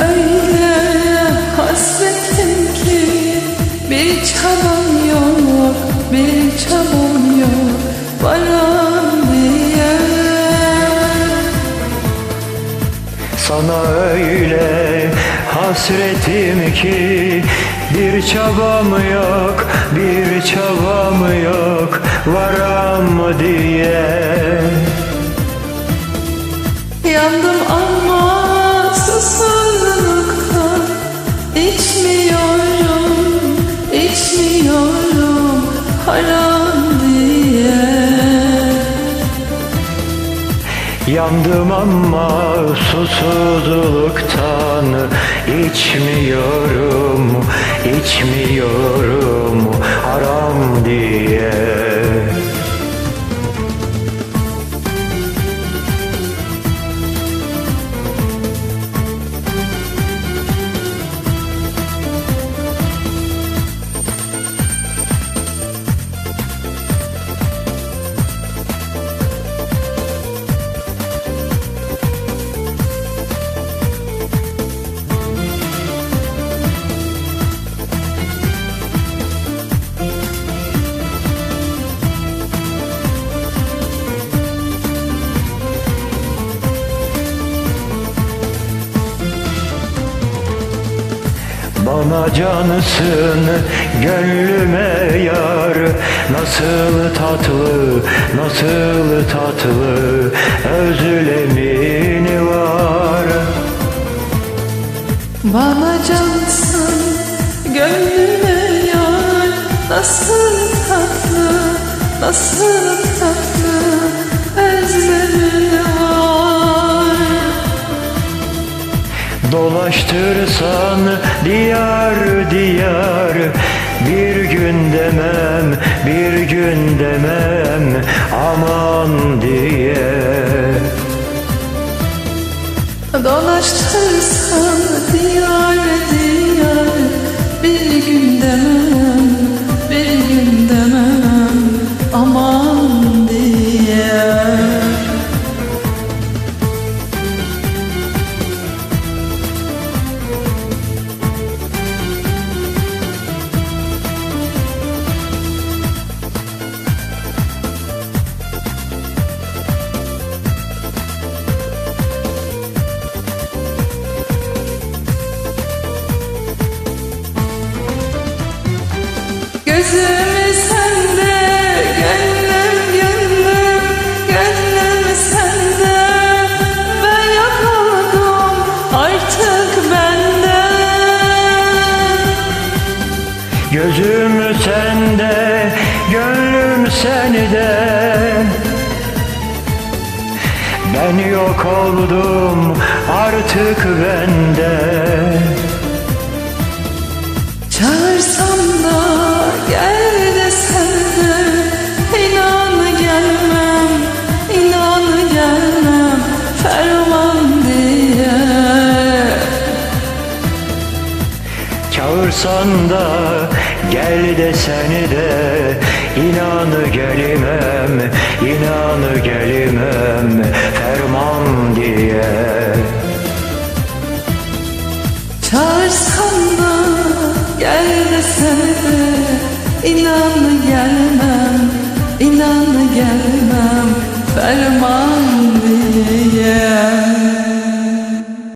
öyle hasrettim ki Bir çabam yok, bir çabam yok Varam diye Sana öyle hasretim ki bir çabam yok, bir çabam yok Varam diye. Yandım ama susuzluktan içmiyorum, içmiyorum haram diye. Bana cansın gönlüme yar. Nasıl tatlı, nasıl tatlı özlemin var. Bana cansın, gönlüme yar. Nasıl tatlı, nasıl tatlı özlemin Dolaştırsan diyar diyar Bir gün demem, bir gün demem Aman diye. Dolaştırsan diyar Gözüm sende, gönlüm sende. Ben yoruldum artık benden Gözüm sende, gönlüm sende. Ben yok oldum artık bende Çağırsan da gel deseni de inan gelmem, inan gelmem ferman diye. Çağırsam da gel desem de inan gelmem, inan gelmem ferman diye